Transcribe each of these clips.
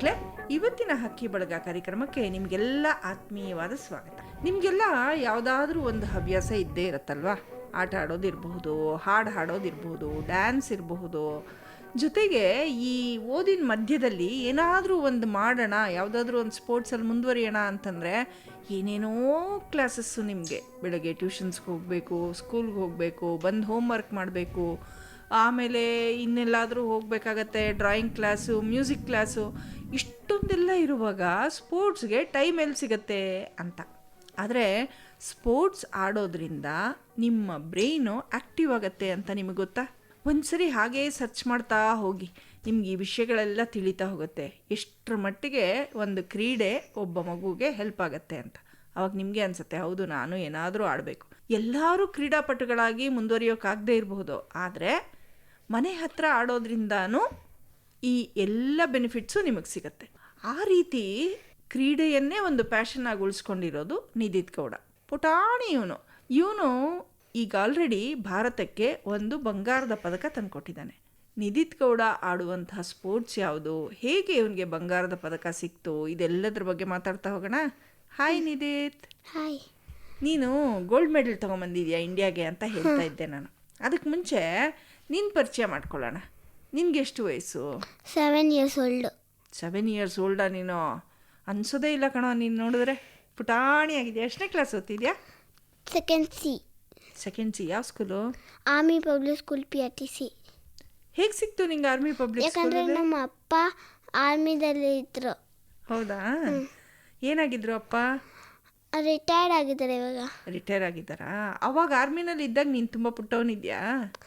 ಮಕ್ಕಳೇ ಇವತ್ತಿನ ಹಕ್ಕಿ ಬಳಗ ಕಾರ್ಯಕ್ರಮಕ್ಕೆ ನಿಮಗೆಲ್ಲ ಆತ್ಮೀಯವಾದ ಸ್ವಾಗತ. ನಿಮಗೆಲ್ಲ ಯಾವುದಾದ್ರೂ ಒಂದು ಹವ್ಯಾಸ ಇದ್ದೇ ಇರುತ್ತಲ್ವಾ? ಆಟ ಆಡೋದಿರಬಹುದು, ಹಾಡು ಹಾಡೋದಿರಬಹುದು, ಡ್ಯಾನ್ಸ್ ಇರಬಹುದು. ಜೊತೆಗೆ ಈ ಓದಿನ ಮಧ್ಯದಲ್ಲಿ ಏನಾದರೂ ಒಂದು ಮಾಡೋಣ, ಯಾವುದಾದ್ರೂ ಒಂದು ಸ್ಪೋರ್ಟ್ಸಲ್ಲಿ ಮುಂದುವರಿಯೋಣ ಅಂತಂದರೆ ಏನೇನೋ ಕ್ಲಾಸಸ್ಸು ನಿಮಗೆ. ಬೆಳಗ್ಗೆ ಟ್ಯೂಷನ್ಸ್ಗೆ ಹೋಗಬೇಕು, ಸ್ಕೂಲ್ಗೆ ಹೋಗಬೇಕು, ಬಂದು ಹೋಮ್ವರ್ಕ್ ಮಾಡಬೇಕು ಆಮೇಲೆ ಇನ್ನೆಲ್ಲಾದರೂ ಹೋಗಬೇಕಾಗತ್ತೆ ಡ್ರಾಯಿಂಗ್ ಕ್ಲಾಸು ಮ್ಯೂಸಿಕ್ ಕ್ಲಾಸು ಇಷ್ಟೊಂದೆಲ್ಲ ಇರುವಾಗ ಸ್ಪೋರ್ಟ್ಸ್ಗೆ ಟೈಮ್ ಎಲ್ಲಿ ಸಿಗತ್ತೆ ಅಂತ. ಆದರೆ ಸ್ಪೋರ್ಟ್ಸ್ ಆಡೋದ್ರಿಂದ ನಿಮ್ಮ ಬ್ರೈನು ಆ್ಯಕ್ಟಿವ್ ಆಗುತ್ತೆ ಅಂತ ನಿಮಗೆ ಗೊತ್ತಾ? ಒಂದ್ಸರಿ ಹಾಗೇ ಸರ್ಚ್ ಮಾಡ್ತಾ ಹೋಗಿ, ನಿಮ್ಗೆ ಈ ವಿಷಯಗಳೆಲ್ಲ ತಿಳಿತಾ ಹೋಗುತ್ತೆ. ಎಷ್ಟರ ಮಟ್ಟಿಗೆ ಒಂದು ಕ್ರೀಡೆ ಒಬ್ಬ ಮಗುಗೆ ಹೆಲ್ಪ್ ಆಗುತ್ತೆ ಅಂತ. ಅವಾಗ ನಿಮಗೆ ಅನಿಸುತ್ತೆ, ಹೌದು, ನಾನು ಏನಾದರೂ ಆಡಬೇಕು. ಎಲ್ಲರೂ ಕ್ರೀಡಾಪಟುಗಳಾಗಿ ಮುಂದುವರಿಯೋಕ್ಕಾಗದೇ ಇರಬಹುದು ಆದರೆ ಮನೆ ಹತ್ರ ಆಡೋದ್ರಿಂದನೂ ಈ ಎಲ್ಲ ಬೆನಿಫಿಟ್ಸು ನಿಮಗೆ ಸಿಗುತ್ತೆ. ಆ ರೀತಿ ಕ್ರೀಡೆಯನ್ನೇ ಒಂದು ಪ್ಯಾಷನ್ ಆಗಿ ಉಳಿಸ್ಕೊಂಡಿರೋದು ನಿಧಿತ್ ಗೌಡ. ಪುಟಾಣಿ ಇವನು. ಇವನು ಈಗ ಆಲ್ರೆಡಿ ಭಾರತಕ್ಕೆ ಒಂದು ಬಂಗಾರದ ಪದಕ ತಂದುಕೊಟ್ಟಿದ್ದಾನೆ. ನಿಧಿತ್ ಗೌಡ ಆಡುವಂತಹ ಸ್ಪೋರ್ಟ್ಸ್ ಯಾವುದು? ಹೇಗೆ ಇವನಿಗೆ ಬಂಗಾರದ ಪದಕ ಸಿಕ್ತು? ಇದೆಲ್ಲದ್ರ ಬಗ್ಗೆ ಮಾತಾಡ್ತಾ ಹೋಗೋಣ. ಹಾಯ್ ನಿಧಿತ್. ಹಾಯ್ ನೀನು ಗೋಲ್ಡ್ ಮೆಡಲ್ ತೊಗೊಂಬಂದಿದ್ಯಾ ಇಂಡಿಯಾಗೆ ಅಂತ ಹೇಳ್ತಾ ಇದ್ದೆ ನಾನು. ಅದಕ್ಕೆ ಮುಂಚೆ ನಿನ್ನ ಪರಿಚಯ ಮಾಡ್ಕೊಳ್ಳೋಣ. ನಿನ್ಗೆ ಎಷ್ಟು ವಯಸ್ಸು seven years old seven years ಓಲ್ಡಾ ನೀನು? ಅನ್ಸೋದೇ ಇಲ್ಲ ಕಣೋ ನೀನು ನೋಡಿದ್ರೆ. ಪುಟಾಣಿ ಆಗಿದೆ. ಎಷ್ಟನೇ ಕ್ಲಾಸ್ ಓದ್ತಿದ್ಯಾ? ಸೆಕೆಂಡ್ ಸಿ ಸೆಕೆಂಡ್ ಸಿ ಯಾವ school army public school P R T C ಹೇಗೆ ಸಿಕ್ತು ನಿಂಗೆ ಆರ್ಮಿ ಪಬ್ಲಿಕ್ ಯಾಕಂದರೆ ನಮ್ಮ ಅಪ್ಪ ಆರ್ಮಿದಲ್ಲಿ ಇದ್ರು. ಹೌದಾ? ಏನಾಗಿದ್ರು ಅಪ್ಪ? ರಿಟೈರ್ಡ್ ಆಗಿದ್ದಾರೆ ಇವಾಗ. ರಿಟೈರ್ ಆಗಿದ್ದಾರಾ? ಅವಾಗ ಆರ್ಮಿನಲ್ಲಿ ಇದ್ದಾಗ ನೀನು ತುಂಬ ಪುಟ್ಟವನಿದ್ಯಾ?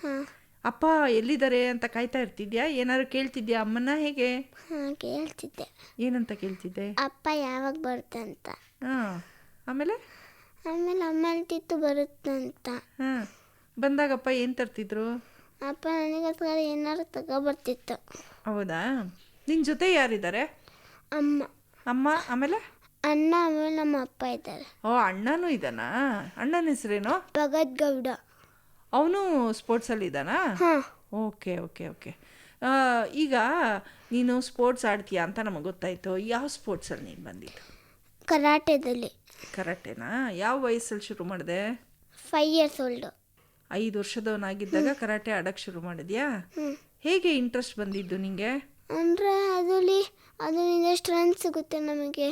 ಹಾಂ. ಅಪ್ಪ ಎಲ್ಲಿದ್ದಾರೆ ಅಂತ ಕಾಯ್ತಾ ಇರ್ತಿದ್ಯಾ? ಏನಾದ್ರು ಕೇಳ್ತಿದ್ಯಾ ಅಮ್ಮನ ಹೇಗೆ? ಹಾಂ ಕೇಳ್ತಿದ್ದೆ. ಏನಂತ ಕೇಳ್ತಿದ್ದೆ? ಅಪ್ಪ ಯಾವಾಗ ಬರುತ್ತೆ ಅಂತ ಹಾಂ ಆಮೇಲೆ? ಆಮೇಲೆ ಅಮ್ಮ ಅಂತಿತ್ತು ಬರುತ್ತಂತ. ಅಂತ ಹಾಂ ಬಂದಾಗಪ್ಪ ಏನು ತರ್ತಿದ್ರು? ಅಪ್ಪ ನನಗೋಸ್ಕರ ಏನಾದ್ರು ತಗೊಬರ್ತಿತ್ತು. ಹೌದಾ? ನಿನ್ನ ಜೊತೆ ಯಾರಿದ್ದಾರೆ? ಅಮ್ಮ. ಅಮ್ಮ ಆಮೇಲೆ? ಅಣ್ಣ ಆಮೇಲೆ ನಮ್ಮ ಅಪ್ಪ ಇದ್ದಾರೆ. ಓ ಅಣ್ಣನೂ ಇದ್ದಾನಾ? ಅಣ್ಣನ ಹೆಸರೇನು? ಭಗತ್ ಗೌಡ. ಅವನು ಸ್ಪೋರ್ಟ್ಸಲ್ಲಿ ಇದ್ದಾನಾ ಹಾಂ. Okay okay okay. ಈಗ ನೀನು ಸ್ಪೋರ್ಟ್ಸ್ ಆಡ್ತೀಯಾ ಅಂತ ನಮಗೆ ಗೊತ್ತಾಯಿತು. ಯಾವ ಸ್ಪೋರ್ಟ್ಸಲ್ಲಿ ನೀನು ಬಂದಿದ್ದು? ಕರಾಟೆದಲ್ಲಿ. ಕರಾಟೆನಾ? ಯಾವ ವಯಸ್ಸಲ್ಲಿ ಶುರು ಮಾಡಿದೆ? ಫೈವ್ ಇಯರ್ಸ್ ಓಲ್ಡ್ ಐದು ವರ್ಷದವನಾಗಿದ್ದಾಗ ಕರಾಟೆ ಆಡಕ್ಕೆ ಶುರು ಮಾಡಿದ್ಯಾ? ಹೇಗೆ ಇಂಟ್ರೆಸ್ಟ್ ಬಂದಿದ್ದು ನಿಂಗೆ? ಅಂದರೆ ಅದರಲ್ಲಿ ಅದರಿಂದ ಸ್ಟ್ರೆಂತ್ ಸಿಗುತ್ತೆ ನಮಗೆ.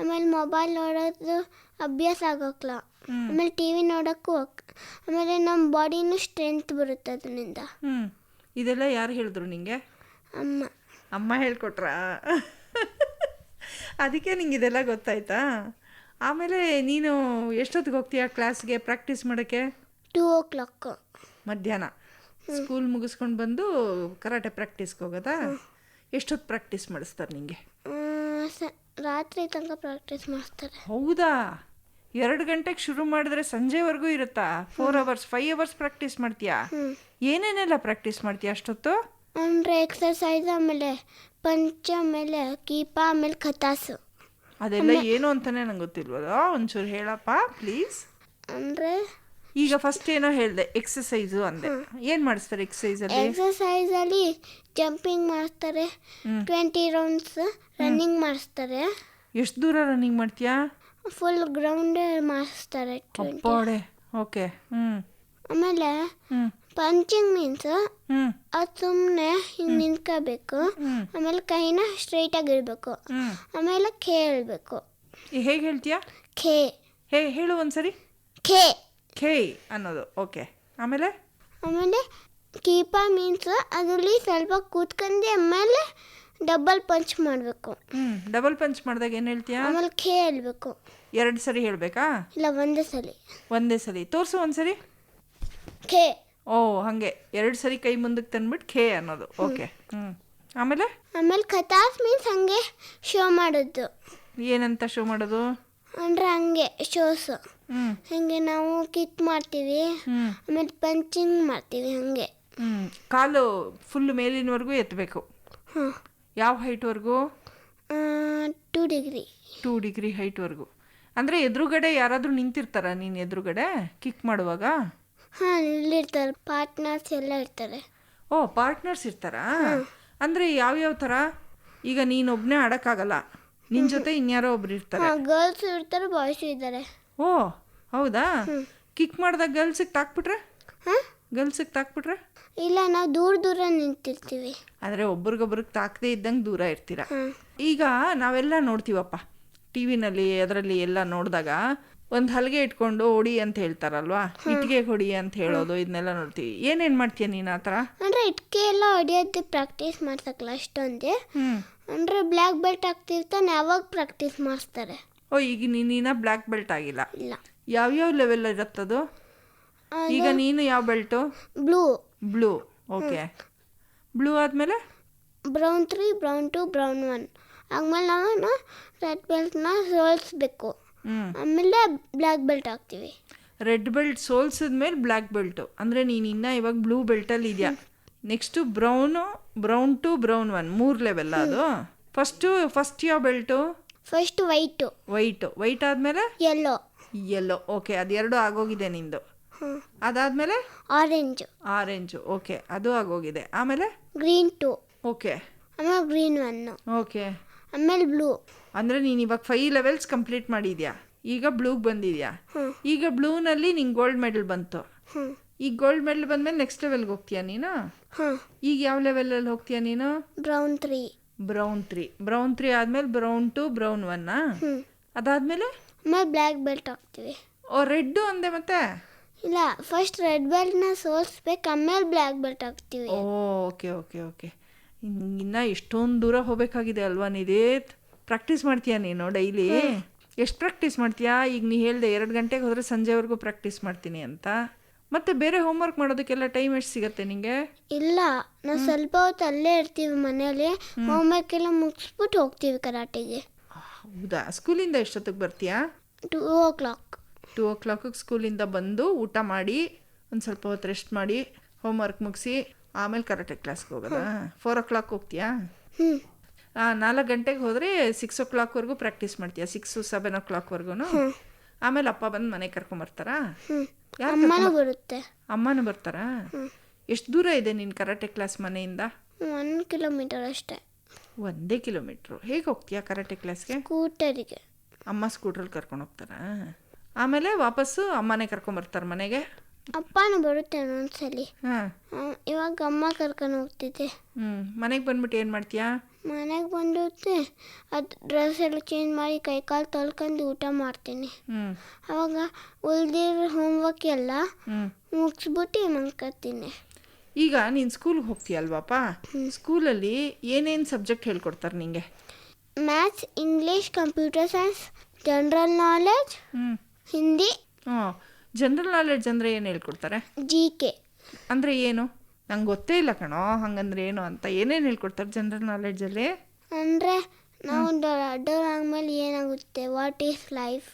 ಆಮೇಲೆ ಮೊಬೈಲ್ ನೋಡೋದು ಅಭ್ಯಾಸ ಆಗೋಕ್ಲ. ಆಮೇಲೆ ಟಿ ವಿ ನೋಡೋಕ್ಕೂ ಆಮೇಲೆ ನಮ್ಮ ಬಾಡಿನೂ ಸ್ಟ್ರೆಂತ್ ಬರುತ್ತೆ ಅದರಿಂದ. ಹ್ಞೂ ಇದೆಲ್ಲ ಯಾರು ಹೇಳಿದ್ರು ನಿಂಗೆ? ಅಮ್ಮ. ಅಮ್ಮ ಹೇಳ್ಕೊಟ್ರಾ? ಅದಕ್ಕೆ ನಿಂಗೆ ಇದೆಲ್ಲ ಗೊತ್ತಾಯ್ತಾ? ಆಮೇಲೆ ನೀನು ಎಷ್ಟೊತ್ತಿಗೆ ಹೋಗ್ತೀಯ ಕ್ಲಾಸ್ಗೆ ಪ್ರಾಕ್ಟೀಸ್ ಮಾಡೋಕ್ಕೆ? ಟೂ ಓ ಕ್ಲಾಕ್ ಮಧ್ಯಾಹ್ನ ಸ್ಕೂಲ್ ಮುಗಿಸ್ಕೊಂಡು ಬಂದು ಕರಾಟೆ ಪ್ರಾಕ್ಟೀಸ್ಗೆ ಹೋಗೋದಾ? ಎಷ್ಟೊತ್ತು ಪ್ರಾಕ್ಟೀಸ್ ಮಾಡಿಸ್ತಾರೆ ನಿಂಗೆ? ರಾತ್ರಿ ತನಕ ಪ್ರಾಕ್ಟೀಸ್ ಮಾಡ್ತಾರೆ ಹೌದಾ? ಎರಡು ಗಂಟೆಗೆ ಶುರು ಮಾಡಿದ್ರೆ ಸಂಜೆವರೆಗೂ ಇರುತ್ತಾ? Four hours five hours practice ಮಾಡ್ತೀಯಾ? ಏನೇನೆಲ್ಲ ಪ್ರಾಕ್ಟೀಸ್ ಮಾಡ್ತೀಯಾ ಅಷ್ಟೊತ್ತು? ಅಂದರೆ ಎಕ್ಸರ್ಸೈಸ್ ಆಮೇಲೆ ಪಂಚ ಆಮೇಲೆ ಕೀಪ ಆಮೇಲೆ ಕಥಾಸು. ಅದೆಲ್ಲ ಏನು ಅಂತಾನೆ ನಂಗೆ ಗೊತ್ತಿಲ್ವಲ್ಲ? ಒಂಚೂರು ಹೇಳಪ್ಪ ಪ್ಲೀಸ್ ಅಂದ್ರೆ ಈಗ ಫಸ್ಟ್ ಏನೋ ಹೇಳಿದೆ ಎಕ್ಸಸೈಸು ಅಂದೆ. ಏನು ಮಾಡಿಸ್ತಾರೆ ಎಕ್ಸಸೈಸಲ್ಲಿ ಎಕ್ಸರ್ಸೈಸಲ್ಲಿ ಜಂಪಿಂಗ್ ಮಾಡ್ತಾರೆ ಟ್ವೆಂಟಿ ರೌಂಡ್ಸ್ ರನ್ನಿಂಗ್ ಮಾಡಿಸ್ತಾರೆ ಎಷ್ಟು ದೂರ ರನ್ನಿಂಗ್ ಮಾಡ್ತೀಯಾ? ಫುಲ್ ಗ್ರೌಂಡ್ ಮಾಡಿಸ್ತಾರೆ ಅಪ್ಪಾಡೆ ಓಕೆ. ಹ್ಞೂ ಆಮೇಲೆ ಪಂಚಿಂಗ್ ಮೀನ್ಸ್ ಅದು ಸುಮ್ಮನೆ ಹಿಂಗೆ ನಿಂತ್ಕೋಬೇಕು. ಆಮೇಲೆ ಕೈನ ಸ್ಟ್ರೈಟಾಗಿ ಆಗಿರ್ಬೇಕು ಆಮೇಲೆ ಖೇ ಹೇಳ್ಬೇಕು. ಹೇಗೆ ಹೇಳ್ತೀಯಾ? ಖೇ ಹೇ ಹೇಳು ಒಂದ್ಸರಿ. ಖೇ ಖೇ ಅನ್ನೋದು. ಓಕೆ. ಆಮೇಲೆ? ಆಮೇಲೆ ಕೀಪ ಮೀನ್ಸ್ ಅದರಲ್ಲಿ ಸ್ವಲ್ಪ ಕೂತ್ಕೊಂಡು ಆಮೇಲೆ ಡಬಲ್ ಪಂಚ್ ಮಾಡಬೇಕು. ಹ್ಞೂ ಡಬಲ್ ಪಂಚ್ ಮಾಡಿದಾಗ ಏನು ಹೇಳ್ತೀಯಾ? ಆಮೇಲೆ ಖೇ ಹೇಳ್ಬೇಕು. ಎರಡು ಸರಿ ಹೇಳಬೇಕಾ? ಇಲ್ಲ ಒಂದೇ ಸಲ ಒಂದೇ ಸರಿ. ತೋರಿಸು ಒಂದ್ಸರಿ ಖೇ. ಓ ಹಾಗೆ. ಎರಡು ಸರಿ ಕೈ ಮುಂದಕ್ಕೆ ತಂದ್ಬಿಟ್ಟು ಖೇ ಅನ್ನೋದು. ಓಕೆ. ಹ್ಞೂ ಆಮೇಲೆ? ಆಮೇಲೆ ಖತಾಸ್ ಮೀನ್ಸ್ ಹಂಗೆ ಶೋ ಮಾಡೋದು. ಏನಂತ ಶೋ ಮಾಡೋದು? ಅಂದ್ರೆ ಹಂಗೆ ಶೋಸ್ ಹ್ಞೂ ಹಂಗೆ ನಾವು ಕಿಕ್ ಮಾಡ್ತೀವಿ. ಹ್ಞೂ ಆಮೇಲೆ ಪಂಚಿಂಗ್ ಮಾಡ್ತೀವಿ ಹಂಗೆ. ಹ್ಞೂ ಕಾಲು ಫುಲ್ ಮೇಲಿನವರೆಗೂ ಎತ್ತಬೇಕು ಹಾಂ ಯಾವ ಹೈಟ್ವರೆಗೂ ಟೂ ಡಿಗ್ರಿ ಟೂ ಡಿಗ್ರಿ ಹೈಟ್ವರೆಗೂ ಅಂದರೆ ಎದುರುಗಡೆ ಯಾರಾದರೂ ನಿಂತಿರ್ತಾರ ನೀನ್ ಎದುರುಗಡೆ? ಕಿಕ್ ಮಾಡುವಾಗ? ಹಾಂ ಇಲ್ಲಿರ್ತಾರೆ. ಪಾರ್ಟ್ನರ್ಸ್ ಎಲ್ಲ ಇರ್ತಾರೆ. ಓ ಪಾರ್ಟ್ನರ್ಸ್ ಇರ್ತಾರಾ? ಅಂದರೆ ಯಾವ್ಯಾವ ಥರ? ಈಗ ನೀನೊಬ್ಬನೇ ಆಡೋಕ್ಕಾಗಲ್ಲ. ನಿನ್ನ ಜೊತೆ ಇನ್ಯಾರೋ ಒಬ್ರು ಇರ್ತಾರೆ. ಗರ್ಲ್ಸ್ ಇರ್ತಾರೆ ಬಾಯ್ಸ್ ಇದ್ದಾರೆ. ಓ ಹೌದಾ? ಕಿಕ್ ಮಾಡಿದಾಗ ಗರ್ಲ್ಸಿಗೆ ತಾಕ್ಬಿಟ್ರೆ? ಗರ್ಲ್ಸಿಗೆ ತಾಕ್ಬಿಟ್ರೆ? ಇಲ್ಲ ನಾವು ದೂರ ದೂರ ನಿಂತಿರ್ತೀವಿ. ಆದರೆ ಒಬ್ರಿಗೊಬ್ರಿಗೆ ತಾಕದೇ ಇದ್ದಂಗೆ ದೂರ ಇರ್ತೀರ? ಈಗ ನಾವೆಲ್ಲ ನೋಡ್ತೀವಪ್ಪ. ಟಿ ವಿನಲ್ಲಿ ಅದರಲ್ಲಿ ಎಲ್ಲ ನೋಡಿದಾಗ ಒಂದು ಹಲಗೆ ಇಟ್ಕೊಂಡು ಹೊಡಿ ಅಂತ ಹೇಳ್ತಾರಲ್ವಾ? ಇಟ್ಟಿಗೆ ಹೊಡಿ ಅಂತ ಹೇಳೋದು ಇದನ್ನೆಲ್ಲ ನೋಡ್ತೀವಿ. ಏನೇನು ಮಾಡ್ತೀಯ ನೀನು ಆ ಥರ? ಅಂದರೆ ಇಟ್ಕೆ ಎಲ್ಲ ಹೊಡಿಯೋದು ಪ್ರಾಕ್ಟೀಸ್ ಮಾಡ್ಸಕ್ಕಲ್ಲ ಅಷ್ಟೊಂದೇ. ಅಂದರೆ ಬ್ಲ್ಯಾಕ್ ಬೆಲ್ಟ್ ಆಗ್ತಿರ್ತಾನೆ ಯಾವಾಗ ಪ್ರಾಕ್ಟೀಸ್ ಮಾಡಿಸ್ತಾರೆ. ಓ ಈಗ ನೀನ ಬ್ಲ್ಯಾಕ್ ಬೆಲ್ಟ್ ಆಗಿಲ್ಲ? ಇಲ್ಲ. ಯಾವ್ಯಾವ ಲೆವೆಲ್ ಇರುತ್ತದು? ಈಗ ನೀನು ಯಾವ belt blue blue okay blue ಆದಮೇಲೆ? Brown three brown two brown one ಆಮೇಲೆ ನಾವು ರೆಡ್ ಬೆಲ್ಟ್ನ ಸೋಲಿಸ್ಬೇಕು. ಆಮೇಲೆ ಬ್ಲ್ಯಾಕ್ ಬೆಲ್ಟ್ ಹಾಕ್ತೀವಿ. ರೆಡ್ ಬೆಲ್ಟ್ ಸೋಲ್ಸಿದ್ಮೇಲೆ ಬ್ಲ್ಯಾಕ್ ಬೆಲ್ಟು. ಅಂದರೆ ನೀನು ಇನ್ನೂ ಇವಾಗ ಬ್ಲೂ ಬೆಲ್ಟಲ್ಲಿ ಇದೆಯಾ? Next brown brown two brown one. ಮೂರು ಲೆವೆಲ್ ಅದು. ಫಸ್ಟು ಫಸ್ಟ್ ಯಾವ belt? First white. White. White ಆದಮೇಲೆ? ಎಲ್ಲೋ ಎಲ್ಲೋ ಓಕೆ ಅದೆರಡು ಆಗೋಗಿದೆ ನಿಂದು. ಅದಾದ್ಮೇಲೆ ಅದಾದಮೇಲೆ? ಆರೆಂಜ್ ಆರೆಂಜು ಓಕೆ ಅದು ಆಗೋಗಿದೆ. ಆಮೇಲೆ? ಗ್ರೀನ್ ಟು ಓಕೆ ಆಮೇಲೆ ಗ್ರೀನ್ ಒನ್ ಓಕೆ ಆಮೇಲೆ ಬ್ಲೂ ಅಂದರೆ ನೀನು ಇವಾಗ ಫೈವ್ ಲೆವೆಲ್ಸ್ ಕಂಪ್ಲೀಟ್ ಮಾಡಿದ್ಯಾ? ಈಗ ಬ್ಲೂಗೆ ಬಂದಿದ್ಯಾ. ಈಗ ಬ್ಲೂನಲ್ಲಿ ನಿಂಗೆ ಗೋಲ್ಡ್ ಮೆಡಲ್ ಬಂತು. ಈಗ ಗೋಲ್ಡ್ ಮೆಡಲ್ ಬಂದ್ಮೇಲೆ ನೆಕ್ಸ್ಟ್ ಲೆವೆಲ್ಗೆ ಹೋಗ್ತೀಯಾ ನೀನು? ಈಗ ಯಾವ ಲೆವೆಲಲ್ಲಿ ಹೋಗ್ತೀಯಾ ನೀನು? Brown three brown three brown three ಆದಮೇಲೆ ಬ್ರೌನ್ ಟು ಬ್ರೌನ್ ಒನ್ನಾ ಅದಾದ್ಮೇಲೆ? ಬ್ಲ್ಯಾಕ್ ಬೆಲ್ಟ್ ಆಗ್ತೀವಿ ಓ ರೆಡ್ಡು ಅಂದೆ ಮತ್ತೆ? ಇಲ್ಲ ಫಸ್ಟ್ ರೆಡ್ ಬೆಲ್ಟ್ನ ಸೋಲ್ಸ್ಬೇಕು ಆಮೇಲೆ ಬ್ಲ್ಯಾಕ್ ಬೆಲ್ಟ್ ಆಗ್ತೀವಿ ಓ ಓಕೆ ಓಕೆ ಓಕೆ ಇನ್ನು ಎಷ್ಟೊಂದು ದೂರ ಹೋಗಬೇಕಾಗಿದೆ ಅಲ್ವಾ ನಿದೇ ಪ್ರಾಕ್ಟೀಸ್ ಮಾಡ್ತೀಯಾ ನೀನು ಡೈಲಿ? ಎಷ್ಟು ಪ್ರಾಕ್ಟೀಸ್ ಮಾಡ್ತೀಯಾ? ಈಗ ನೀ ಹೇಳ್ದೆ ಎರಡು ಗಂಟೆಗೆ ಹೋದರೆ ಸಂಜೆವರೆಗೂ ಪ್ರಾಕ್ಟೀಸ್ ಮಾಡ್ತೀನಿ ಅಂತ. ಮತ್ತೆ ಬೇರೆ ಹೋಮ್ವರ್ಕ್ ಮಾಡೋದಕ್ಕೆಲ್ಲ ಟೈಮ್ ಎಷ್ಟು ಸಿಗತ್ತೆ ನಿಂಗೆ? ಇಲ್ಲ ನಾವು ಸ್ವಲ್ಪ ಹೊತ್ತು ಅಲ್ಲೇ ಇರ್ತೀವಿ ಮನೆಯಲ್ಲಿ. ಹೋಮ್ವರ್ಕ್ ಎಲ್ಲ ಮುಗಿಸ್ಬಿಟ್ಟು ಹೋಗ್ತೀವಿ ಕರಾಟೆಗೆ. ಹೌದಾ? ಸ್ಕೂಲಿಂದ ಎಷ್ಟೊತ್ತಿಗೆ ಬರ್ತೀಯಾ? ಟೂ ಓ ಕ್ಲಾಕ್ ಟೂ ಓ ಕ್ಲಾಕಿಗೆ ಸ್ಕೂಲಿಂದ ಬಂದು ಊಟ ಮಾಡಿ ಒಂದು ಸ್ವಲ್ಪ ಹೊತ್ತು ರೆಸ್ಟ್ ಮಾಡಿ ಹೋಮ್ವರ್ಕ್ ಮುಗಿಸಿ ಆಮೇಲೆ ಕರಾಟೆ ಕ್ಲಾಸ್ಗೆ ಹೋಗೋದಾ? ಫೋರ್ ಓ ಕ್ಲಾಕ್ ಹೋಗ್ತೀಯಾ? ನಾಲ್ಕು ಗಂಟೆಗೆ ಹೋದರೆ ಸಿಕ್ಸ್ ಓ ಕ್ಲಾಕ್ವರೆಗೂ ಪ್ರಾಕ್ಟೀಸ್ ಮಾಡ್ತೀಯಾ? ಸಿಕ್ಸು ಸೆವೆನ್ ಓ ಕ್ಲಾಕ್ವರೆಗೂ ಆಮೇಲೆ ಅಪ್ಪ ಬಂದು ಮನೆಗೆ ಕರ್ಕೊಂಬರ್ತಾರಾ ಯಾರು ಬರುತ್ತೆ. ಅಮ್ಮನೂ ಬರ್ತಾರಾ? ಎಷ್ಟು ದೂರ ಇದೆ ನಿನ್ನ ಕರಾಟೆ ಕ್ಲಾಸ್ ಮನೆಯಿಂದ? ಒಂದು ಕಿಲೋಮೀಟರ್ ಅಷ್ಟೇ. ಒಂದೇ ಕಿಲೋಮೀಟ್ರು ಹೇಗೆ ಹೋಗ್ತೀಯಾ ಕರಾಟೆ ಕ್ಲಾಸ್ಗೆ ಸ್ಕೂಟರಿಗೆ. ಅಮ್ಮ ಸ್ಕೂಟ್ರಲ್ಲಿ ಕರ್ಕೊಂಡು ಹೋಗ್ತಾರಾ? ಆಮೇಲೆ ವಾಪಸ್ಸು ಅಮ್ಮನೇ ಕರ್ಕೊಂಬರ್ತಾರೆ ಮನೆಗೆ? ಅಪ್ಪನೂ ಬರುತ್ತೆ ಒಂದ್ಸಲಿ ಹಾಂ. ಹ್ಮ್, ಇವಾಗ ಅಮ್ಮ ಕರ್ಕೊಂಡು ಹೋಗ್ತಿದ್ದೆ. ಹ್ಞೂ ಮನೆಗೆ ಬಂದ್ಬಿಟ್ಟು ಏನು ಮಾಡ್ತೀಯಾ? ಮನೆಗೆ ಬಂದಿರುತ್ತೆ ಅದು ಡ್ರೆಸ್ ಎಲ್ಲ ಚೇಂಜ್ ಮಾಡಿ ಕೈ ಕಾಲು ತೊಳ್ಕೊಂಡು ಊಟ ಮಾಡ್ತೀನಿ. ಹ್ಞೂ ಅವಾಗ ಉಳ್ದಿರೋ ಹೋಮ್ವರ್ಕ್ ಎಲ್ಲ ಹ್ಞೂ ಮುಗಿಸ್ಬಿಟ್ಟು ಮಲ್ಕೊತೀನಿ ಈಗ ನೀನು ಸ್ಕೂಲ್ಗೆ ಹೋಗ್ತೀಯಲ್ವಾಪ ಸ್ಕೂಲಲ್ಲಿ ಏನೇನು ಸಬ್ಜೆಕ್ಟ್ ಹೇಳ್ಕೊಡ್ತಾರೆ ನಿಂಗೆ? Maths English computer science general knowledge ಹ್ಞೂ ಹಿಂದಿ ಹ್ಞೂ ಜನರಲ್ ನಾಲೆಡ್ಜ್ ಅಂದರೆ ಏನು ಹೇಳ್ಕೊಡ್ತಾರೆ? ಜಿ ಕೆ ಅಂದರೆ ಏನು? ನಂಗೆ ಗೊತ್ತೇ ಇಲ್ಲ ಕಣೋ ಹಂಗಂದ್ರೆ ಏನು ಅಂತ ಏನೇನು ಹೇಳ್ಕೊಡ್ತಾರೆ ಜನರಲ್ ನಾಲೆಡ್ಜಲ್ಲಿ ಅಂದರೆ ನಾವು ದೊಡ್ಡವರಾದ್ಮೇಲೆ ಏನಾಗುತ್ತೆ? ವಾಟ್ ಈಸ್ ಲೈಫ್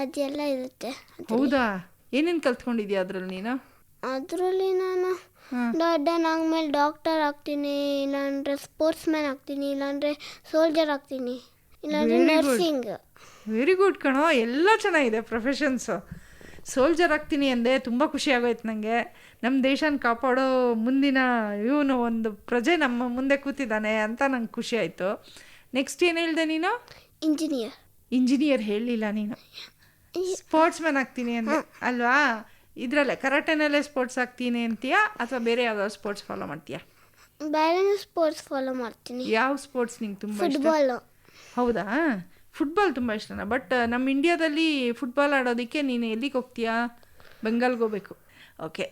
ಅದೆಲ್ಲ ಇರುತ್ತೆ ಹೌದಾ? ಏನೇನು ಕಲ್ತ್ಕೊಂಡಿದ್ಯಾ ಅದ್ರಲ್ಲಿ ನೀನು? ಅದರಲ್ಲಿ ನಾನು ದೊಡ್ಡನಾದ್ಮೇಲೆ ಡಾಕ್ಟರ್ ಆಗ್ತೀನಿ ಇಲ್ಲಾಂದ್ರೆ ಸ್ಪೋರ್ಟ್ಸ್ ಮ್ಯಾನ್ ಆಗ್ತೀನಿ ಇಲ್ಲಾಂದ್ರೆ ಸೋಲ್ಜರ್ ಆಗ್ತೀನಿ ಇಲ್ಲಾಂದ್ರೆ ನರ್ಸಿಂಗ್ ವೆರಿ ಗುಡ್ ಕಣೋ ಎಲ್ಲ ಚೆನ್ನಾಗಿದೆ ಪ್ರೊಫೆಷನ್ಸು ಸೋಲ್ಜರ್ ಆಗ್ತೀನಿ ಅಂದೆ ತುಂಬ ಖುಷಿ ಆಗೋಯ್ತು ನನಗೆ ನಮ್ಮ ದೇಶನ ಕಾಪಾಡೋ ಮುಂದಿನ ಇವನು ಒಂದು ಪ್ರಜೆ ನಮ್ಮ ಮುಂದೆ ಕೂತಿದ್ದಾನೆ ಅಂತ ನಂಗೆ ಖುಷಿ ಆಯಿತು. ನೆಕ್ಸ್ಟ್ ಏನು ಹೇಳಿದೆ ನೀನು? ಇಂಜಿನಿಯರ್ ಇಂಜಿನಿಯರ್ ಹೇಳಲಿಲ್ಲ ನೀನು. ಸ್ಪೋರ್ಟ್ಸ್ ಮ್ಯಾನ್ ಆಗ್ತೀನಿ ಅಂದೆ. ಅಲ್ವಾ? ಇದರಲ್ಲೇ ಕರಾಟೆನಲ್ಲೇ ಸ್ಪೋರ್ಟ್ಸ್ ಆಗ್ತೀನಿ ಅಂತೀಯಾ? ಅಥವಾ ಬೇರೆ ಯಾವ್ದಾದ್ರು ಸ್ಪೋರ್ಟ್ಸ್ ಫಾಲೋ ಮಾಡ್ತೀಯ? ಬೇರೆ ಸ್ಪೋರ್ಟ್ಸ್ ಫಾಲೋ ಮಾಡ್ತೀನಿ. ಯಾವ ಸ್ಪೋರ್ಟ್ಸ್ ನಿಂಗೆ ತುಂಬ ಇಷ್ಟ? ಫುಟ್ಬಾಲು ಹೌದಾ? ಫುಟ್ಬಾಲ್ ತುಂಬ ಇಷ್ಟನಾ ಬಟ್ ನಮ್ಮ ಇಂಡಿಯಾದಲ್ಲಿ ಫುಟ್ಬಾಲ್ ಆಡೋದಕ್ಕೆ ನೀನು ಎಲ್ಲಿಗೆ ಹೋಗ್ತೀಯಾ? ಬೆಂಗಾಲ್ಗೆ ಹೋಗ್ಬೇಕು. ಓಕೆ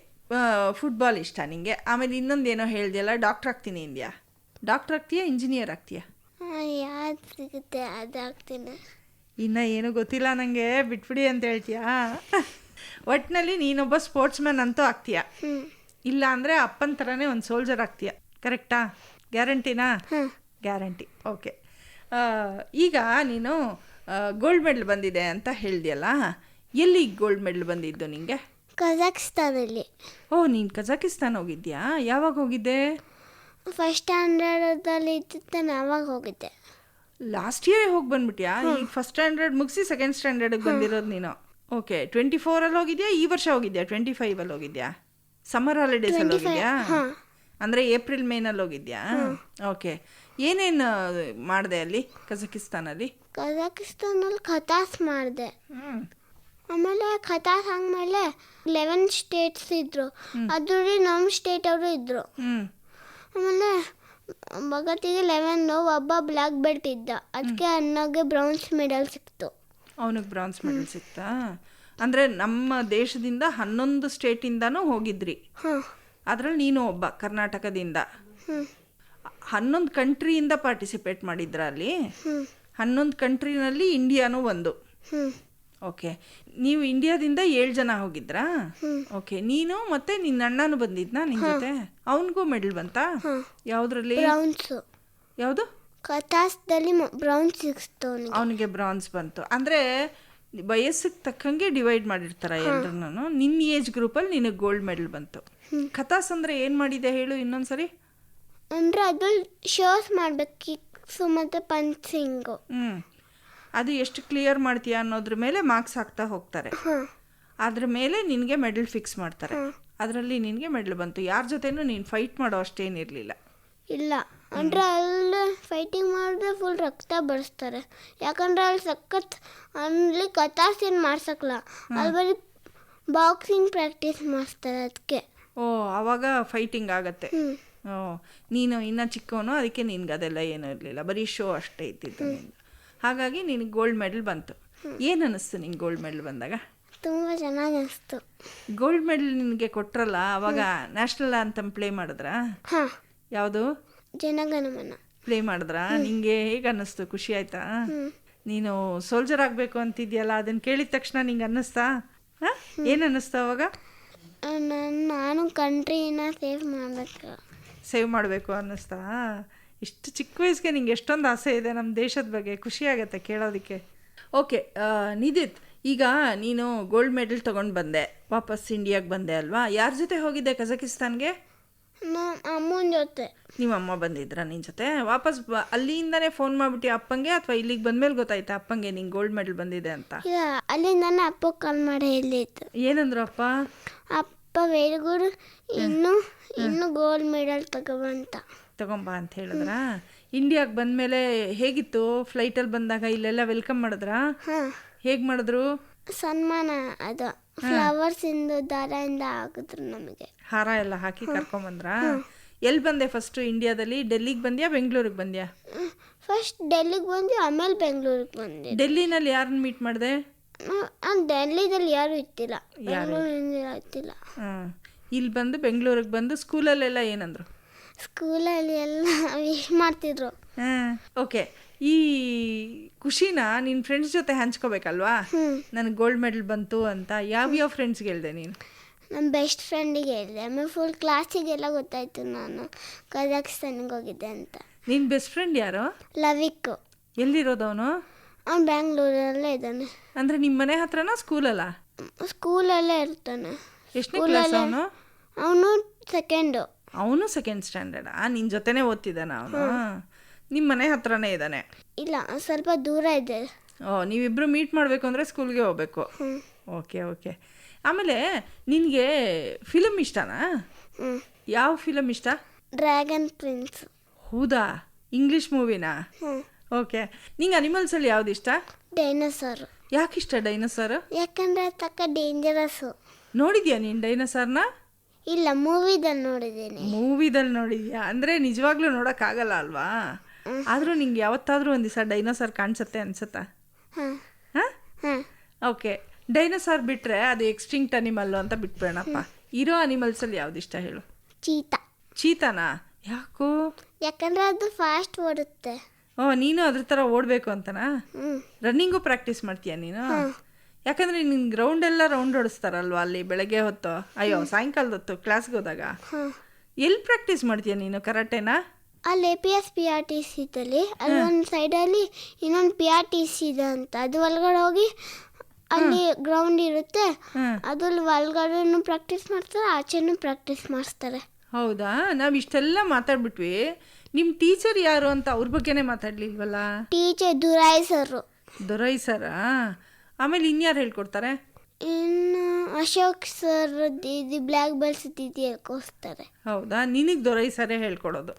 ಫುಟ್ಬಾಲ್ ಇಷ್ಟ ನಿಂಗೆ. ಆಮೇಲೆ ಇನ್ನೊಂದು ಏನೋ ಹೇಳ್ದೆಯಲ್ಲ ಡಾಕ್ಟ್ರ್ ಆಗ್ತೀನಿ ಇಂಡಿಯಾ ಡಾಕ್ಟ್ರ್ ಆಗ್ತೀಯಾ ಇಂಜಿನಿಯರ್ ಆಗ್ತೀಯಾ? ಯಾವ್ದು ಸಿಗುತ್ತೆ ಅದು ಆಗ್ತೀನಿ. ಇನ್ನು ಏನೂ ಗೊತ್ತಿಲ್ಲ ನನಗೆ ಬಿಟ್ಬಿಡಿ ಅಂತ ಹೇಳ್ತೀಯಾ? ಒಟ್ಟಿನಲ್ಲಿ ನೀನೊಬ್ಬ ಸ್ಪೋರ್ಟ್ಸ್ ಮ್ಯಾನ್ ಅಂತೂ ಆಗ್ತೀಯ? ಇಲ್ಲ ಅಂದರೆ ಅಪ್ಪನ ಥರನೇ ಒಂದು ಸೋಲ್ಜರ್ ಆಗ್ತೀಯ? ಕರೆಕ್ಟಾ ಗ್ಯಾರಂಟಿನಾ ಗ್ಯಾರಂಟಿ ಓಕೆ ಈಗ ನೀನು ಗೋಲ್ಡ್ ಮೆಡಲ್ ಬಂದಿದೆ ಅಂತ ಹೇಳಿದೆಯಲ್ಲ? ಎಲ್ಲಿ ಗೋಲ್ಡ್ ಮೆಡಲ್ ಬಂದಿದ್ದು ನಿಂಗೆ? ಕಜಾಕಿಸ್ತಾನಲ್ಲಿ. ಓ ನೀನು ಕಜಾಕಿಸ್ತಾನ್ ಹೋಗಿದ್ಯಾ? ಯಾವಾಗ ಹೋಗಿದ್ದೆ? ಫಸ್ಟ್ ಸ್ಟ್ಯಾಂಡರ್ಡಲ್ಲಿ ಇದ್ದಿದ್ದಾನೆ ಯಾವಾಗ ಹೋಗಿದ್ದೆ. ಲಾಸ್ಟ್ ಇಯರ್ ಹೋಗಿ ಬಂದ್ಬಿಟ್ಯಾ? ಈಗ ಫಸ್ಟ್ ಸ್ಟ್ಯಾಂಡರ್ಡ್ ಮುಗಿಸಿ ಸೆಕೆಂಡ್ ಸ್ಟ್ಯಾಂಡರ್ಡಿಗೆ ಬಂದಿರೋದು ನೀನು. ಓಕೆ ಟ್ವೆಂಟಿ ಫೋರಲ್ಲಿ ಹೋಗಿದ್ಯಾ? ಈ ವರ್ಷ ಹೋಗಿದ್ಯಾ? ಟ್ವೆಂಟಿ ಫೈವಲ್ಲಿ ಹೋಗಿದ್ಯಾ? ಸಮ್ಮರ್ ಹಾಲಿಡೇಸಲ್ಲಿ ಹೋಗಿದ್ಯಾ? ಅಂದರೆ ಏಪ್ರಿಲ್ ಮೇನಲ್ಲಿ ಹೋಗಿದ್ಯಾ? ಓಕೆ ಏನೇನು ಮಾಡಿದೆ ಅಲ್ಲಿ ಕಜಕಿಸ್ತಾನಲ್ಲಿ? ಕಜಕಿಸ್ತಾನಲ್ಲಿ ಖತಾಸ್ ಮಾಡಿದೆ. ಆಮೇಲೆ ಖತಾಸ್ ಆದ್ಮೇಲೆ ಲೆವೆನ್ ಸ್ಟೇಟ್ಸ್ ಇದ್ರು. ಅದರಲ್ಲಿ ನಮ್ಮ ಸ್ಟೇಟ್ ಅವರು ಇದ್ರು. ಆಮೇಲೆ ಭಗತಿಗೆ ಲೆವೆನ್ ಒಬ್ಬ ಬ್ಲ್ಯಾಕ್ ಬೆಲ್ಟ್ ಇದ್ದ ಅದಕ್ಕೆ ಅನ್ನೋಗೆ ಬ್ರೌನ್ಸ್ ಮೆಡಲ್ ಸಿಕ್ತು. ಅವನಿಗೆ ಬ್ರಾನ್ಸ್ ಮೆಡಲ್ ಸಿಕ್ತಾ? ಅಂದರೆ ನಮ್ಮ ದೇಶದಿಂದ ಹನ್ನೊಂದು ಸ್ಟೇಟಿಂದನೂ ಹೋಗಿದ್ರಿ. ಹಾಂ. ಅದರಲ್ಲಿ ನೀನು ಒಬ್ಬ ಕರ್ನಾಟಕದಿಂದ. ಹ್ಞೂ ಹನ್ನೊಂದು ಕಂಟ್ರಿಯಿಂದ ಪಾರ್ಟಿಸಿಪೇಟ್ ಮಾಡಿದ್ರ ಅಲ್ಲಿ ಹನ್ನೊಂದು ಕಂಟ್ರಿನಲ್ಲಿ ಇಂಡಿಯಾನೂ ಒಂದು. ಓಕೆ ನೀವು ಇಂಡಿಯಾದಿಂದ ಏಳು ಜನ ಹೋಗಿದ್ರಾ? ಓಕೆ ನೀನು ಮತ್ತೆ ನಿನ್ನ ಅಣ್ಣನೂ ಬಂದಿದ್ನಾ ನಿನ್ನ ಜೊತೆ? ಅವನಿಗೂ ಮೆಡಲ್ ಬಂತಾ? ಯಾವುದ್ರಲ್ಲಿ? ಯಾವುದು? ಕಥಾಸ್ದಲ್ಲಿ ಬ್ರೌನ್ಸ್ ಅವನಿಗೆ. ಬ್ರಾನ್ಸ್ ಬಂತು. ಅಂದರೆ ವಯಸ್ಸಿಗೆ ತಕ್ಕಂಗೆ ಡಿವೈಡ್ ಮಾಡಿರ್ತಾರೆ ಎಲ್ಲರನ್ನೂ ನಿನ್ನ ಏಜ್ ಗ್ರೂಪಲ್ಲಿ ನಿನಗೆ ಗೋಲ್ಡ್ ಮೆಡಲ್ ಬಂತು. ಕಥಾಸ್ ಅಂದರೆ ಏನು ಮಾಡಿದೆ ಹೇಳು ಇನ್ನೊಂದ್ಸರಿ? ಅಂದರೆ ಅದು ಶೋಸ್ ಮಾಡ್ಬೇಕು. ಕಿಕ್ಸು ಮತ್ತು ಪಂಚಿಂಗು. ಹ್ಞೂ ಅದು ಎಷ್ಟು ಕ್ಲಿಯರ್ ಮಾಡ್ತೀಯ ಅನ್ನೋದ್ರ ಮೇಲೆ ಮಾರ್ಕ್ಸ್ ಹಾಕ್ತಾ ಹೋಗ್ತಾರೆ. ಹಾಂ. ಅದ್ರ ಮೇಲೆ ನಿನಗೆ ಮೆಡಲ್ ಫಿಕ್ಸ್ ಮಾಡ್ತಾರೆ. ಅದರಲ್ಲಿ ನಿನಗೆ ಮೆಡಲ್ ಬಂತು. ಯಾರ ಜೊತೆನೂ ನೀನು ಫೈಟ್ ಮಾಡೋ ಅಷ್ಟೇನಿರಲಿಲ್ಲ. ಇಲ್ಲ. ಅಂದರೆ ಅಲ್ಲಿ ಫೈಟಿಂಗ್ ಮಾಡಿದ್ರೆ ಫುಲ್ ರಕ್ತ ಬರ್ಸ್ತಾರೆ. ಯಾಕಂದ್ರೆ ಅಲ್ಲಿ ಸಖತ್ ಅಲ್ಲಿ ಕತಾಸ್ ಏನು ಮಾಡ್ಸಕ್ಕಲ್ಲ ಅಲ್ಲಿ ಬರೀ ಬಾಕ್ಸಿಂಗ್ ಪ್ರಾಕ್ಟೀಸ್ ಮಾಡಿಸ್ತಾರೆ ಅದಕ್ಕೆ ಓ ಆವಾಗ ಫೈಟಿಂಗ್ ಆಗತ್ತೆ. ಹ್ಞೂ ನೀನು ಇನ್ನು ಚಿಕ್ಕವನು ಅದಕ್ಕೆ ನಿನ್ಗೆ ಅದೆಲ್ಲ ಏನೂ ಇರಲಿಲ್ಲ. ಬರೀ ಶೋ ಅಷ್ಟೇ ಇದ್ದಿದ್ದು ನಿಂದು. ಹಾಗಾಗಿ ನಿನಗೆ ಗೋಲ್ಡ್ ಮೆಡಲ್ ಬಂತು. ಏನು ಅನ್ನಿಸ್ತು ನಿಂಗೆ ಗೋಲ್ಡ್ ಮೆಡಲ್ ಬಂದಾಗ? ತುಂಬ ಚೆನ್ನಾಗಿ ಅನಿಸ್ತು. ಗೋಲ್ಡ್ ಮೆಡಲ್ ನಿನಗೆ ಕೊಟ್ರಲ್ಲ ಅವಾಗ ನ್ಯಾಷನಲ್ ಅಂತ ಪ್ಲೇ ಮಾಡಿದ್ರಾ? ಹಾಂ. ಯಾವುದು? ಜನಗಣಮನ ಪ್ಲೇ ಮಾಡಿದ್ರಾ? ನಿಂಗೆ ಹೇಗೆ ಅನ್ನಿಸ್ತು ಖುಷಿ ಆಯ್ತಾ? ನೀನು ಸೋಲ್ಜರ್ ಆಗಬೇಕು ಅಂತಿದ್ಯಲ್ಲ ಅದನ್ನು ಕೇಳಿದ ತಕ್ಷಣ ನಿಂಗೆ ಅನ್ನಿಸ್ತಾ? ಹಾಂ? ಏನು ಅನ್ನಿಸ್ತಾ ಅವಾಗ? ನಾನು ಕಂಟ್ರಿನ ಸೇವ್ ಮಾಡಬೇಕು. ಸೇವ್ ಮಾಡಬೇಕು ಅನ್ನಿಸ್ತಾ? ಇಷ್ಟು ಚಿಕ್ಕ ವಯಸ್ಸಿಗೆ ನಿಂಗೆ ಎಷ್ಟೊಂದು ಆಸೆ ಇದೆ ನಮ್ಮ ದೇಶದ ಬಗ್ಗೆ ಖುಷಿ ಆಗುತ್ತೆ ಕೇಳೋದಕ್ಕೆ. ಓಕೆ ನಿಧಿತ್ ಈಗ ನೀನು ಗೋಲ್ಡ್ ಮೆಡಲ್ ತೊಗೊಂಡು ಬಂದೆ ವಾಪಸ್ ಇಂಡಿಯಾಗೆ ಬಂದೆ ಅಲ್ವಾ? ಯಾರ ಜೊತೆ ಹೋಗಿದ್ದೆ ಕಜಕಿಸ್ತಾನ್ಗೆ? ಅಮ್ಮನ ಜೊತೆ. ನಿಮ್ಮ ಅಮ್ಮ ಬಂದಿದ್ರಾ ನಿನ್ನ ಜೊತೆ? ವಾಪಸ್ ಬ ಅಲ್ಲಿಂದನೇ ಫೋನ್ ಮಾಡ್ಬಿಟ್ಟು ಅಪ್ಪಂಗೆ ಅಥವಾ ಇಲ್ಲಿಗೆ ಬಂದ್ಮೇಲೆ ಗೊತ್ತಾಯ್ತಾ ಅಪ್ಪಂಗೆ ನಿಂಗೆ ಗೋಲ್ಡ್ ಮೆಡಲ್ ಬಂದಿದೆ ಅಂತ? ಅಲ್ಲಿ ನನ್ನ ಅಪ್ಪ ಕಾಲ್ ಮಾಡಿ ಹೇಳಿತ್ತು ಏನಂದ್ರು ಅಪ್ಪ? ಅಪ್ಪ ಗುಡ್ ಇನ್ನು ಇನ್ನು ಗೋಲ್ಡ್ ಮೆಡಲ್ ತಗೊಬಂತ ತಗೊಂಬಾ ಅಂತ ಹೇಳಿದ್ರಾ? ಇಂಡಿಯಾಗೆ ಬಂದಮೇಲೆ ಹೇಗಿತ್ತು? ಫ್ಲೈಟಲ್ಲಿ ಬಂದಾಗ ಇಲ್ಲೆಲ್ಲ ವೆಲ್ಕಮ್ ಮಾಡಿದ್ರಾ? ಹೇಗ್ ಹೇಗೆ ಮಾಡಿದ್ರು? ಸನ್ಮಾನ ಅದು. ಫ್ಲವರ್ಸ್ ಇಂದ ದಾರದಿಂದ ಹಾಕಿದ್ರು ನಮಗೆ. ಹಾರ ಎಲ್ಲ ಹಾಕಿ ಕರ್ಕೊಂಬಂದ್ರಾ ಎಲ್ಲಿ ಬಂದೆ ಫಸ್ಟ್ ಇಂಡಿಯಾದಲ್ಲಿ ಡೆಲ್ಲಿಗೆ ಬಂದ್ಯಾ ಬೆಂಗಳೂರಿಗೆ ಬಂದ್ಯಾ? ಫಸ್ಟ್ ಡೆಲ್ಲಿಗೆ ಬಂದು ಆಮೇಲೆ ಬೆಂಗಳೂರಿಗೆ ಬಂದೆ ಡೆಲ್ಲಿನಲ್ಲಿ ಯಾರನ್ನ ಮೀಟ್ ಮಾಡಿದೆ? ಡೆಲ್ಲಿದಲ್ಲಿ ಯಾರು ಇತ್ತಿಲ್ಲ ಇತ್ತಿಲ್ಲ ಇಲ್ಲಿ ಬಂದು ಬೆಂಗಳೂರಿಗೆ ಬಂದು ಸ್ಕೂಲಲ್ಲೆಲ್ಲ ಏನಂದ್ರು? ಸ್ಕೂಲಲ್ಲಿ ಎಲ್ಲ ವಿಶ್ ಮಾಡ್ತಿದ್ರು? ಓಕೆ. ಈ ಖುಷಿನ ನಿನ್ನ ಫ್ರೆಂಡ್ಸ್ ಜೊತೆ ಹಂಚ್ಕೋಬೇಕಲ್ವಾ? ನನಗೆ ಗೋಲ್ಡ್ ಮೆಡಲ್ ಬಂತು ಅಂತ ಯಾವ ಯಾವ ಫ್ರೆಂಡ್ಸ್ಗೆ ಹೇಳಿದೆ ನೀನು? ನಮ್ಮ ಬೆಸ್ಟ್ ಫ್ರೆಂಡಿಗೆ ಹೇಳಿದೆ. ಆಮೇಲೆ ಫುಲ್ ಕ್ಲಾಸಿಗೆಲ್ಲ ಗೊತ್ತಾಯ್ತು ನಾನು. ಕಜಾಕಿಸ್ತಾನಿಗೆ ಹೋಗಿದ್ದೆ ಅಂತ. ನಿನ್ನ ಬೆಸ್ಟ್ ಫ್ರೆಂಡ್ ಯಾರು? ಲವಿಕ್ ಎಲ್ಲಿರೋದು ಅವ್ನು? ಬ್ಯಾಂಗ್ಳೂರಲ್ಲೇ ಇದ್ದಾನೆ ಅಂದ್ರೆ ನಿಮ್ಮ ಮನೆ ಹತ್ರನಾ ಸ್ಕೂಲಲ್ಲ? ಸ್ಕೂಲಲ್ಲೇ ಇರ್ತಾನೆ. ಎಷ್ಟು ಕ್ಲಾಸ್ ಅವನು? ಅವನು ಸೆಕೆಂಡು ಅವನು ಸೆಕೆಂಡ್ ಸ್ಟ್ಯಾಂಡರ್ಡ್ ಆ? ನಿನ್ನ ಜೊತೆನೇ ಓದ್ತಿದ್ದಾನ ಅವನು? ನಿಮ್ಮ ಮನೆ ಹತ್ರನೇ ಇದ್ದಾನೆ? ಇಲ್ಲ ಸ್ವಲ್ಪ ದೂರ ಇದೆ. ಓ ನೀವಿಬ್ರು ಮೀಟ್ ಮಾಡಬೇಕು ಅಂದರೆ ಸ್ಕೂಲ್ಗೆ ಹೋಗ್ಬೇಕು. Okay okay. ಆಮೇಲೆ ನಿನಗೆ ಫಿಲಮ್ ಇಷ್ಟನಾ? ಯಾವ ಫಿಲಮ್ ಇಷ್ಟ? Dragon Prince. ಹೌದಾ? ಇಂಗ್ಲಿಷ್ ಮೂವಿನಾ ಓಕೆ ನಿಂಗೆ ಅನಿಮಲ್ಸಲ್ಲಿ ಯಾವ್ದು ಇಷ್ಟ? ಡೈನೋಸಾರ್ ಯಾಕೆ ಇಷ್ಟ ಡೈನೋಸಾರ್ ಯಾಕಂದ್ರೆ ತಕ್ಕ ಡೇಂಜರಸ್ ನೋಡಿದ್ಯಾ ನೀನು ಡೈನೋಸಾರ್ನ ಇಲ್ಲ ಮೂವಿದಲ್ಲಿ ನೋಡಿದ್ದೀನಿ. ಮೂವಿದಲ್ಲಿ ನೋಡಿದ್ಯಾ? ಅಂದರೆ ನಿಜವಾಗ್ಲೂ ನೋಡೋಕ್ಕಾಗಲ್ಲ ಅಲ್ವಾ? ಆದರೂ ನಿಂಗೆ ಯಾವತ್ತಾದರೂ ಒಂದು ದಿವಸ ಡೈನೋಸಾರ್ ಕಾಣಿಸುತ್ತೆ ಅನ್ಸುತ್ತಾ? ಹಾಂ. ಓಕೆ ಡೈನೋಸಾರ್ ಬಿಟ್ಟರೆ ಅದು ಎಕ್ಸ್ಟಿಂಕ್ಟ್ ಅನಿಮಲ್ಲು ಅಂತ ಬಿಟ್ಬೇಡಪ್ಪ ಇರೋ ಅನಿಮಲ್ಸಲ್ಲಿ ಯಾವ್ದು ಇಷ್ಟ ಹೇಳು? ಚೀತಾ. ಚೀತಾನಾ? ಯಾಕೋ? ಯಾಕಂದ್ರೆ ಅದು ಫಾಸ್ಟ್ ಓಡುತ್ತೆ. ಓ ನೀನು ಅದ್ರ ಥರ ಓಡಬೇಕು ಅಂತನಾ? ರನ್ನಿಂಗು ಪ್ರಾಕ್ಟೀಸ್ ಮಾಡ್ತೀಯ ನೀನು? ಯಾಕಂದ್ರೆ ನಿನ್ನ ಗ್ರೌಂಡ್ ಎಲ್ಲ ರೌಂಡ್ ಹೊಡಿಸ್ತಾರಲ್ವಾ ಅಲ್ಲಿ ಬೆಳಗ್ಗೆ ಹೊತ್ತು? ಅಯ್ಯೋ ಸಾಯಂಕಾಲದ ಹೊತ್ತು ಕ್ಲಾಸ್ಗೆ ಹೋದಾಗ? ಎಲ್ಲಿ ಪ್ರಾಕ್ಟೀಸ್ ಮಾಡ್ತೀಯ ನೀನು ಕರಾಟೆನಾ? ಅಲ್ಲಿ P S P R T C ಇದ್ದಲ್ಲಿ ಅಲ್ಲಿ ಒಂದು ಸೈಡಲ್ಲಿ ಇನ್ನೊಂದು ಪಿ ಆರ್ ಟಿ ಸಿ ಇದೆ ಅಂತ. ಅದು ಒಳಗಡೆ ಹೋಗಿ ಅಲ್ಲಿ ಗ್ರೌಂಡ್ ಇರುತ್ತೆ. ಅದ್ರಲ್ಲಿ ಒಳಗಡೆನೂ ಪ್ರಾಕ್ಟೀಸ್ ಮಾಡ್ತಾರೆ ಆಚೆನೂ ಪ್ರಾಕ್ಟೀಸ್ ಮಾಡಿಸ್ತಾರೆ. ಹೌದಾ? ನಾವು ಇಷ್ಟೆಲ್ಲ ಮಾತಾಡ್ಬಿಟ್ವಿ. ನಿಮ್ಮ ಟೀಚರ್ ಯಾರು ಅಂತ ಅವ್ರ ಬಗ್ಗೆನೇ ಮಾತಾಡ್ಲಿಲ್ವಲ್ಲ? ಟೀಚರ್ ಸರ್ ದೊರೈ ಸರ್ ಆಮೇಲೆ ಇನ್ಯಾರು ಹೇಳ್ಕೊಡ್ತಾರೆ? ಇನ್ನು ಅಶೋಕ್ ಸರ್ ಇದು ಬ್ಲ್ಯಾಕ್ ಬೆಲ್ಸ್ ಇದ್ದಿದ್ದು ಹೇಳ್ಕೊಸ್ತಾರೆ ಹೌದಾ? ನಿನಗೆ ದೊರೈ ಸರೇ ಹೇಳ್ಕೊಡೋದು.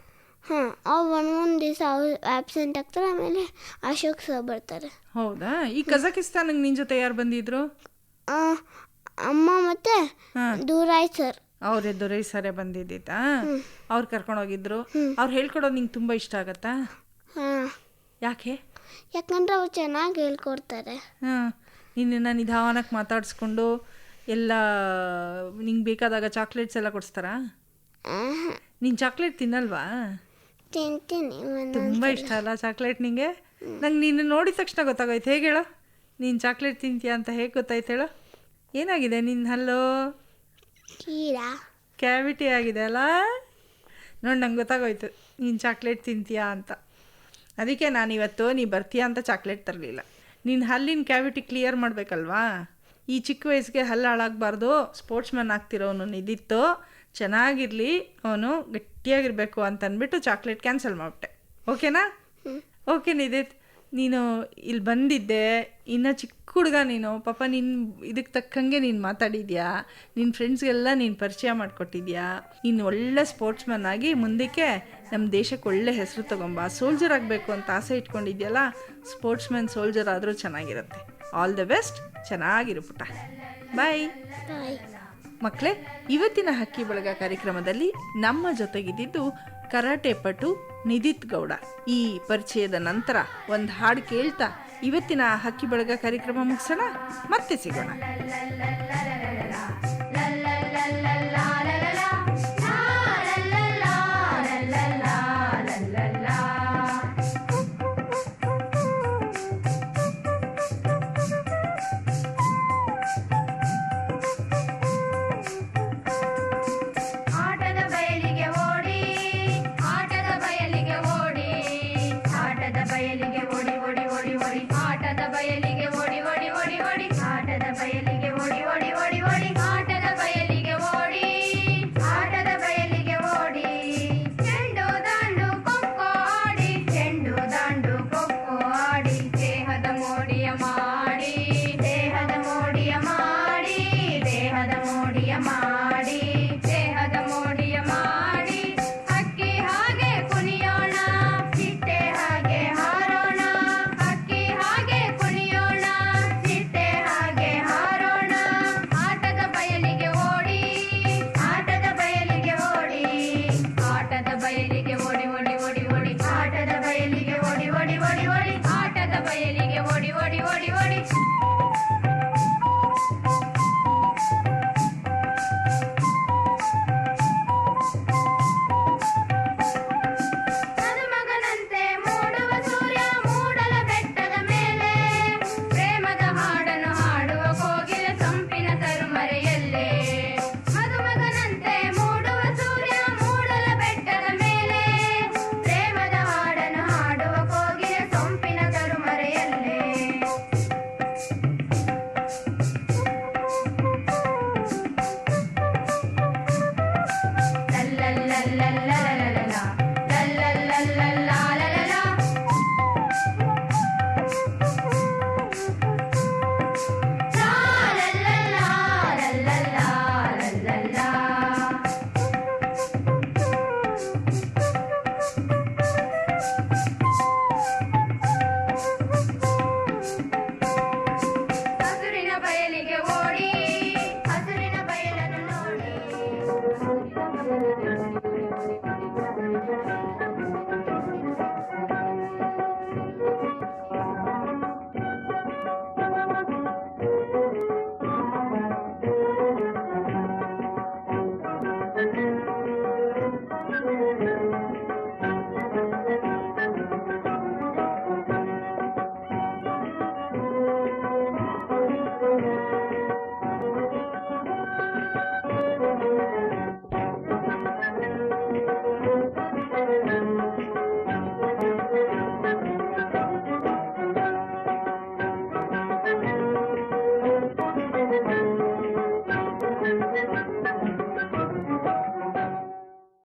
ಹಾಂ ಅವು ಒಂದು ದಿವಸ ಅವ್ರು ಆಬ್ಸೆಂಟ್ ಆಗ್ತಾರೆ ಆಮೇಲೆ ಅಶೋಕ್ ಸರ್ ಬರ್ತಾರೆ. ಹೌದಾ? ಈ ಕಜಕಿಸ್ತಾನಿಗೆ ನಿನ್ನ ಜೊತೆ ಯಾರು ಬಂದಿದ್ರು? ಆ, ಅಮ್ಮ ಮತ್ತೆ ದೂರಾಯ್ ಸರ್ ಅವ್ರ ದೊರೈ ಸರೆ ಬಂದಿದ್ದಿತ್ತಾ? ಅವ್ರು ಕರ್ಕೊಂಡೋಗಿದ್ರು ಅವ್ರು ಹೇಳ್ಕೊಡೋದು ನಿಂಗೆ ತುಂಬ ಇಷ್ಟ ಆಗತ್ತಾ? ಹಾಂ. ಯಾಕೆ? ಯಾಕಂದ್ರೆ ಅವ್ರು ಚೆನ್ನಾಗಿ ಹೇಳ್ಕೊಡ್ತಾರೆ. ಹಾಂ. ನಿನ್ನ ನಿಧಾನಕ್ಕೆ ಮಾತಾಡಿಸ್ಕೊಂಡು ಎಲ್ಲ ನಿಂಗೆ ಬೇಕಾದಾಗ ಚಾಕ್ಲೇಟ್ಸ್ ಎಲ್ಲ ಕೊಡಿಸ್ತಾರಾ? ನೀನು ಚಾಕ್ಲೇಟ್ ತಿನ್ನಲ್ವಾ? ತಿಂತೀನಿ ತುಂಬ ಇಷ್ಟ ಅಲ್ಲ ಚಾಕ್ಲೇಟ್ ನಿಂಗೆ? ನಂಗೆ ನೀನು ನೋಡಿದ ತಕ್ಷಣ ಗೊತ್ತಾಗೋಯ್ತು. ಹೇಗೆ ಹೇಳೋ? ನೀನು ಚಾಕ್ಲೇಟ್ ತಿಂತೀಯ ಅಂತ ಹೇಗೆ ಗೊತ್ತಾಯ್ತು ಹೇಳೋ? ಏನಾಗಿದೆ ನಿನ್ನ ಹಲ್ಲು ಕೀರಾ. ಕ್ಯಾವಿಟಿ ಆಗಿದೆ ಅಲ್ಲ? ನೋಡಿ ನಂಗೆ ಗೊತ್ತಾಗೋಯ್ತು. ನೀನು ಚಾಕ್ಲೇಟ್ ತಿಂತೀಯಾ ಅಂತ. ಅದಕ್ಕೆ ನಾನು ಇವತ್ತು ನೀ ಬರ್ತೀಯಾ ಅಂತ ಚಾಕ್ಲೇಟ್ ತರಲಿಲ್ಲ. ನೀನು ಹಲ್ಲಿನ ಕ್ಯಾವಿಟಿ ಕ್ಲಿಯರ್ ಮಾಡಬೇಕಲ್ವಾ? ಈ ಚಿಕ್ಕ ವಯಸ್ಸಿಗೆ ಹಲ್ಲು ಹಾಳಾಗಬಾರ್ದು. ಸ್ಪೋರ್ಟ್ಸ್ ಮ್ಯಾನ್ ಆಗ್ತಿರೋನು ನಿದಿತ್ತು. ಚೆನ್ನಾಗಿರಲಿ ಅವನು ಗಟ್ಟಿಯಾಗಿರಬೇಕು ಅಂತ ಅಂದ್ಬಿಟ್ಟು ಚಾಕ್ಲೇಟ್ ಕ್ಯಾನ್ಸಲ್ ಮಾಡಿಬಿಟ್ಟೆ. ಓಕೆನಾ? ಓಕೆ ನಿದಿತ್. ನೀನು ಇಲ್ಲಿ ಬಂದಿದ್ದೆ ಇನ್ನು ಚಿಕ್ಕ ಹುಡುಗ ನೀನು ಪಾಪ ನಿನ್ನ ಇದಕ್ಕೆ ತಕ್ಕಂಗೆ ನೀನು ಮಾತಾಡಿದ್ಯಾ ನಿನ್ನ ಫ್ರೆಂಡ್ಸ್ಗೆಲ್ಲ ನೀನು ಪರಿಚಯ ಮಾಡಿಕೊಟ್ಟಿದ್ಯಾ ನೀನು ಒಳ್ಳೆ ಸ್ಪೋರ್ಟ್ಸ್ಮನ್ ಮ್ಯಾನ್ ಆಗಿ ಮುಂದಕ್ಕೆ ನಮ್ಮ ದೇಶಕ್ಕೆ ಒಳ್ಳೆ ಹೆಸರು ತಗೊಂಬ ಸೋಲ್ಜರ್ ಆಗಬೇಕು ಅಂತ ಆಸೆ ಇಟ್ಕೊಂಡಿದ್ಯಲ್ಲ ಸ್ಪೋರ್ಟ್ಸ್ ಮ್ಯಾನ್ ಸೋಲ್ಜರ್ ಆದರೂ ಚೆನ್ನಾಗಿರುತ್ತೆ. ಆಲ್ ದ ಬೆಸ್ಟ್ ಚೆನ್ನಾಗಿರು ಪುಟ್ಟ. ಬಾಯ್ ಬಾಯ್ ಮಕ್ಕಳೇ ಇವತ್ತಿನ ಹಕ್ಕಿ ಬಳಗ ಕಾರ್ಯಕ್ರಮದಲ್ಲಿ ನಮ್ಮ ಜೊತೆಗಿದ್ದಿದ್ದು ಕರಾಟೆ ಪಟು ನಿದಿತ್ ಗೌಡ. ಈ ಪರಿಚಯದ ನಂತರ ಒಂದು ಹಾಡು ಕೇಳ್ತಾ ಇವತ್ತಿನ ಹಕ್ಕಿ ಬಳಗ ಕಾರ್ಯಕ್ರಮ ಮುಗಿಸೋಣ? ಮತ್ತೆ ಸಿಗೋಣ.